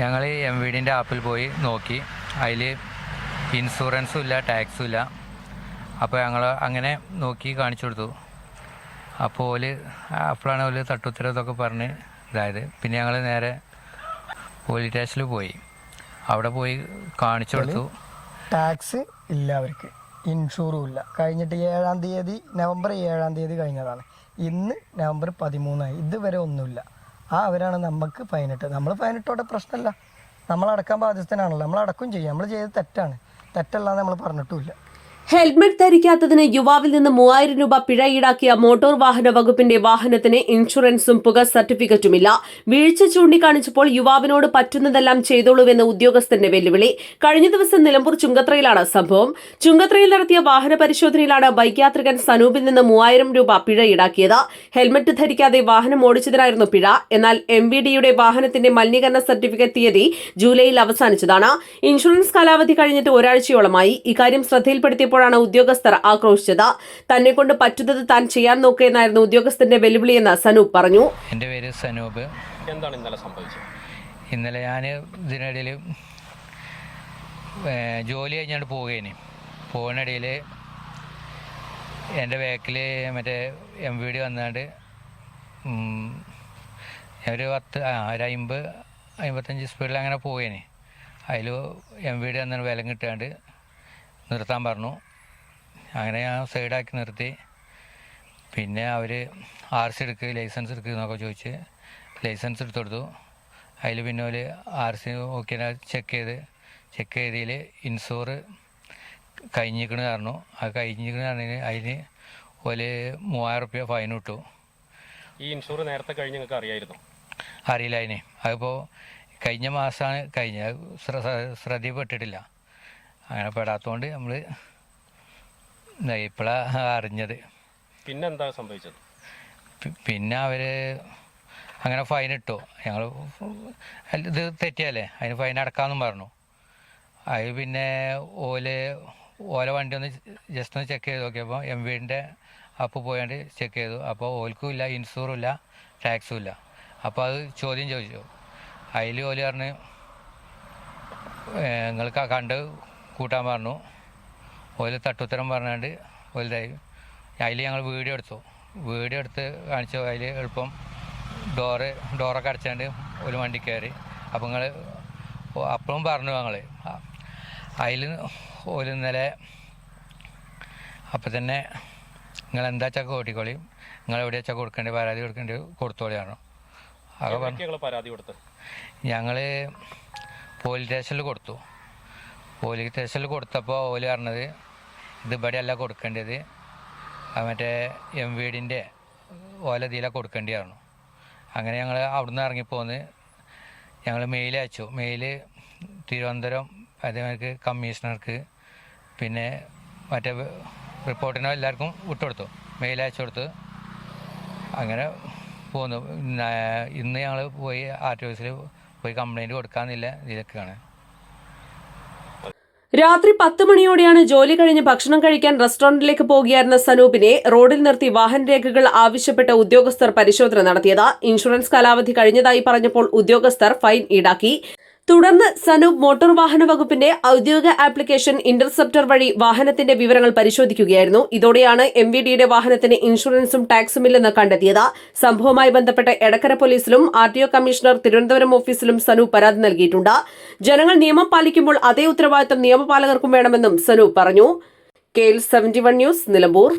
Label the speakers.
Speaker 1: M V ഡിന്റെ ആപ്പിൽ പോയി നോക്കി. അതിൽ ഇൻഷുറൻസും ഇല്ല ടാക്സും ഇല്ല. അപ്പോൾ ഞങ്ങൾ അങ്ങനെ നോക്കി കാണിച്ചു കൊടുത്തു. അപ്പോൾ ഓൽ അപ്പോഴാണ് ഓൽ തട്ടുത്തരവെന്നൊക്കെ പറഞ്ഞ് ഇതായത്. പിന്നെ ഞങ്ങൾ നേരെ പോലീസ് സ്റ്റേഷനിൽ പോയി. അവിടെ പോയി കാണിച്ചു കൊടുത്തു.
Speaker 2: ടാക്സ് ഇല്ല അവർക്ക്. ഇൻഷൂറും ഇല്ല. കഴിഞ്ഞിട്ട് ഏഴാം തീയതി നവംബർ ഏഴാം തീയതി കഴിഞ്ഞതാണ്. ഇന്ന് നവംബർ പതിമൂന്നായി. ഇതുവരെ ഒന്നുമില്ല. ആ അവരാണ് നമുക്ക് ഫൈനിട്ട് നമ്മൾ ഫൈനിട്ടോടെ പ്രശ്നമില്ല നമ്മളടക്കാൻ ബാധ്യസ്ഥനാണല്ലോ. നമ്മൾ അടക്കും ചെയ്യും. നമ്മൾ ചെയ്തത് തെറ്റാണ്. തെറ്റല്ലാന്ന് നമ്മൾ പറഞ്ഞിട്ടുമില്ല
Speaker 3: ഹെൽമെറ്റ് ധരിക്കാത്തതിന് യുവാവിൽ നിന്ന് മൂവായിരം രൂപ പിഴ ഈടാക്കിയ മോട്ടോർ വാഹന വകുപ്പിന്റെ വാഹനത്തിന് ഇൻഷുറൻസും പുക സർട്ടിഫിക്കറ്റുമില്ല. വീഴ്ച ചൂണ്ടിക്കാണിച്ചപ്പോൾ യുവാവിനോട് പറ്റുന്നതെല്ലാം ചെയ്തോളൂവെന്ന ഉദ്യോഗസ്ഥന്റെ വെല്ലുവിളി. കഴിഞ്ഞ ദിവസം നിലമ്പൂർ ചുങ്കത്രയിലാണ് സംഭവം. ചുങ്കത്രയിൽ നടത്തിയ വാഹന പരിശോധനയിലാണ് ബൈക്ക് യാത്രികൻ സനൂപിൽ നിന്ന് മൂവായിരം രൂപ പിഴ ഈടാക്കിയത്. ഹെൽമെറ്റ് ധരിക്കാതെ വാഹനം ഓടിച്ചതിനായിരുന്നു പിഴ. എന്നാൽ എം വി ഡിയുടെ വാഹനത്തിന്റെ മലിനീകരണ സർട്ടിഫിക്കറ്റ് തീയതി ജൂലൈയിൽ അവസാനിച്ചതാണ്. ഇൻഷുറൻസ് കാലാവധി കഴിഞ്ഞിട്ട് ഒരാഴ്ചയോളമായി. ഇക്കാര്യം ശ്രദ്ധയിൽപ്പെടുത്തിയപ്പോഴാണ് ഉദ്യോഗസ്ഥർ ആക്രോശിച്ചത്. തന്നെ കൊണ്ട് പറ്റുന്നത് താൻ ചെയ്യാൻ നോക്കുകയെന്നായിരുന്നു ഉദ്യോഗസ്ഥന്റെ വെല്ലുവിളിയെന്ന് സനൂപ് പറഞ്ഞു.
Speaker 1: എന്റെ പേര് സനൂപ്.
Speaker 4: എന്താണ് ഇന്നലെ സംഭവിച്ചത്?
Speaker 1: ഇന്നലെ ഞാൻ ഇതിനിടയിൽ ജോലി കഴിഞ്ഞാണ്ട് പോവുകയാണ് പോകുന്നിടയിൽ എന്റെ ബാക്കിൽ മറ്റേ എം വി ഡി വന്നാണ്ട് ഒരു പത്ത് ആ ഒരു അമ്പത് അമ്പത്തഞ്ച് സ്പീഡിൽ അങ്ങനെ പോവുകയാണ് അതിൽ എം വി ഡി വന്നാണ് വിലം കിട്ടാണ്ട് നിർത്താൻ പറഞ്ഞു. അങ്ങനെ ഞാൻ സൈഡാക്കി നിർത്തി. പിന്നെ അവർ ആർ സി എടുക്കുക ലൈസൻസ് എടുക്കുക എന്നൊക്കെ ചോദിച്ച് ലൈസൻസ് എടുത്തു കൊടുത്തു. അതിൽ പിന്നെ ഒരു ആർ സി ഓക്കെ ചെക്ക് ചെയ്ത് ചെക്ക് ചെയ്തതിൽ ഇൻഷൂർ കഴിഞ്ഞിരിക്കണ കാരണം ആ കഴിഞ്ഞിരിക്കണ കാരണം അതിന് ഒരു മൂവായിരം റുപ്യ ഫൈൻ ഇട്ടു.
Speaker 4: ഈ ഇൻഷൂർ നേരത്തെ കഴിഞ്ഞ് നിങ്ങൾക്ക് അറിയായിരുന്നു?
Speaker 1: അറിയില്ല അതിന്. അതിപ്പോൾ കഴിഞ്ഞ മാസമാണ് കഴിഞ്ഞ ശ്രദ്ധയിൽപ്പെട്ടിട്ടില്ല. അങ്ങനെ പെടാത്തതുകൊണ്ട് നമ്മൾ ഇപ്പോഴാണ് അറിഞ്ഞത്.
Speaker 4: പിന്നെന്താ സംഭവിച്ചത്?
Speaker 1: പിന്നെ അവർ അങ്ങനെ ഫൈൻ ഇട്ടു. ഞങ്ങൾ ഇത് തെറ്റിയല്ലേ അതിന് ഫൈൻ അടക്കാമെന്നും പറഞ്ഞു. അത് പിന്നെ ഓൽ ഓല വണ്ടി ഒന്ന് ജസ്റ്റ് ഒന്ന് ചെക്ക് ചെയ്ത് നോക്കിയപ്പോൾ എം വീടിന്റെ അപ്പ് പോയാണ്ട് ചെക്ക് ചെയ്തു. അപ്പോൾ ഓൽക്കും ഇല്ല ഇൻഷൂറും ഇല്ല ടാക്സും ഇല്ല. അപ്പോൾ അത് ചോദ്യം ചോദിച്ചു. അതിൽ ഓൽ പറഞ്ഞ് നിങ്ങൾക്ക് കണ്ട് കൂട്ടാൻ പറഞ്ഞു. ഓൽ തട്ടുത്തരം പറഞ്ഞാണ്ട് വലുതായി. അതിൽ ഞങ്ങൾ വീഡിയോ എടുത്തു. വീഡിയോ എടുത്ത് കാണിച്ചു അതിൽ എളുപ്പം ഡോറ് ഡോറൊക്കെ അടച്ചാണ്ട് ഒരു വണ്ടി കയറി. അപ്പം നിങ്ങൾ അപ്പോഴും പറഞ്ഞു ഞങ്ങൾ അതിൽ ഒരു ഇന്നലെ അപ്പം തന്നെ നിങ്ങൾ എന്താ വെച്ചാൽ ഓട്ടിക്കോളി നിങ്ങൾ എവിടെ വെച്ചാൽ കൊടുക്കേണ്ടി പരാതി കൊടുക്കേണ്ടി കൊടുത്തോളിയാണ് അതൊക്കെ പറഞ്ഞു.
Speaker 4: പരാതി കൊടുത്ത്
Speaker 1: ഞങ്ങൾ പോലീസ് സ്റ്റേഷനിൽ കൊടുത്തു. പോലീസ് സ്റ്റേഷനിൽ കൊടുത്തപ്പോൾ ഓൽ പറഞ്ഞത് ഇത് ഇവിടെയല്ല കൊടുക്കേണ്ടത് മറ്റേ എം വീടിന്റെ ഓല ഇതിലാണ് കൊടുക്കേണ്ടി അങ്ങനെ ഞങ്ങൾ അവിടുന്ന് ഇറങ്ങിപ്പോന്ന്. ഞങ്ങൾ മെയിൽ അയച്ചു. മെയിൽ തിരുവനന്തപുരം അതേമാതിരി കമ്മീഷണർക്ക് പിന്നെ മറ്റേ റിപ്പോർട്ടിനോ എല്ലാവർക്കും വിട്ടുകൊടുത്തു. മെയിൽ അയച്ചു കൊടുത്ത്. അങ്ങനെ പോന്നു. ഇന്ന് ഞങ്ങൾ പോയി ആർ ടി ഓഫീസിൽ പോയി കംപ്ലൈന്റ് കൊടുക്കാമെന്നില്ല ഇതിലൊക്കെയാണ്.
Speaker 3: രാത്രി പത്ത് മണിയോടെയാണ് ജോലി കഴിഞ്ഞ് ഭക്ഷണം കഴിക്കാൻ റെസ്റ്റോറന്റിലേക്ക് പോകുകയായിരുന്ന സനൂപിനെ റോഡിൽ നിർത്തി വാഹനരേഖകൾ ആവശ്യപ്പെട്ട ഉദ്യോഗസ്ഥർ പരിശോധന നടത്തിയത്. ഇൻഷുറൻസ് കാലാവധി കഴിഞ്ഞതായി പറഞ്ഞപ്പോൾ ഉദ്യോഗസ്ഥർ ഫൈൻ ഈടാക്കി. തുടർന്ന് സനൂപ് മോട്ടോർ വാഹന വകുപ്പിന്റെ ഔദ്യോഗിക ആപ്ലിക്കേഷൻ ഇന്റർസെപ്റ്റർ വഴി വാഹനത്തിന്റെ വിവരങ്ങൾ പരിശോധിക്കുകയായിരുന്നു. ഇതോടെയാണ് എം വി ഡിയുടെ വാഹനത്തിന് ഇൻഷുറൻസും ടാക്സും ഇല്ലെന്ന് കണ്ടെത്തിയത്. സംഭവവുമായി ബന്ധപ്പെട്ട് Edakkara പോലീസിലും R T O commissioner Thiruvananthapuram ഓഫീസിലും സനൂപ് പരാതി നൽകിയിട്ടുണ്ട്. ജനങ്ങൾ നിയമം പാലിക്കുമ്പോൾ അതേ ഉത്തരവാദിത്തം നിയമപാലകർക്കും വേണമെന്നും സനൂപ് പറഞ്ഞു. K L seventy one news Nilambur.